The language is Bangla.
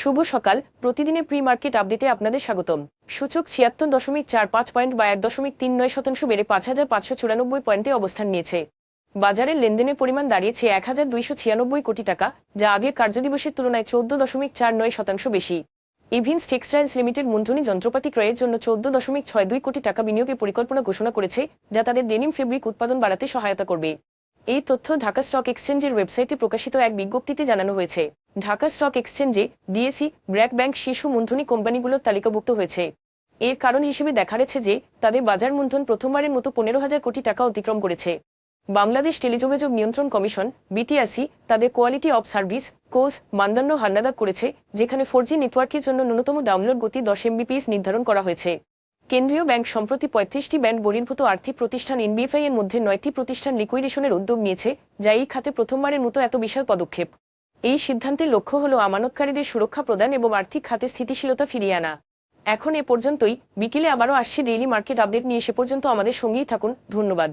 শুভ সকাল। প্রতিদিনের প্রি মার্কেট আপডেটে আপনাদের স্বাগতম। সূচক ছিয়াত্তর দশমিক চার পাঁচ পয়েন্ট বা এক দশমিক তিন নয় শতাংশ বেড়ে পাঁচ হাজার পাঁচশো চুরানব্বই পয়েন্টে অবস্থান নিয়েছে। বাজারের লেনদেনের পরিমাণ দাঁড়িয়েছে এক হাজার দুইশো ছিয়ানব্বই কোটি টাকা, যা আগের কার্যদিবসের তুলনায় চৌদ্দ দশমিক চার নয় শতাংশ বেশি। ইভিন্স টেক্সটাইলস লিমিটেড মন্থনী যন্ত্রপাতি ক্রয়ের জন্য চৌদ্দ দশমিক ছয় দুই কোটি টাকা বিনিয়োগের পরিকল্পনা ঘোষণা করেছে, যা তাদের ডেনিম ফেব্রিক উৎপাদন বাড়াতে সহায়তা করবে। এই তথ্য ঢাকা স্টক এক্সচেঞ্জের ওয়েবসাইটে প্রকাশিত এক বিজ্ঞপ্তিতে জানানো হয়েছে। ঢাকা স্টক এক্সচেঞ্জে ডিএসি ব্র্যাক ব্যাংক শীর্ষ মূলধনী কোম্পানিগুলোর তালিকাভুক্ত হয়েছে। এর কারণ হিসেবে দেখা যাচ্ছে যে তাদের বাজার মূলধন প্রথমবারের মতো পনেরো হাজার কোটি টাকা অতিক্রম করেছে। বাংলাদেশ টেলিযোগাযোগ নিয়ন্ত্রণ কমিশন, বিটিআরসি, তাদের কোয়ালিটি অব সার্ভিস কোর্স মানদণ্ড হান্নাদাক করেছে, যেখানে ফোর নেটওয়ার্কের জন্য ন্যূনতম ডাউনলোড গতি দশ এমবিপিএস নির্ধারণ করা হয়েছে। কেন্দ্রীয় ব্যাংক সম্প্রতি পঁয়ত্রিশটি ব্যাংক বহির্ভূত আর্থিক প্রতিষ্ঠান এনবিএফআই এর মধ্যে নয়টি প্রতিষ্ঠান লিকুইডেশনের উদ্যোগ নিয়েছে, যা এই খাতে প্রথমবারের মতো এত বিশাল পদক্ষেপ। এই সিদ্ধান্তের লক্ষ্য হল আমানতকারীদের সুরক্ষা প্রদান এবং আর্থিক খাতে স্থিতিশীলতা ফিরিয়ে আনা। এখন এ পর্যন্তই। বিকেলে আবারও আসছে ডেইলি মার্কেট আপডেট নিয়ে সে পর্যন্ত আমাদের সঙ্গেই থাকুন। ধন্যবাদ।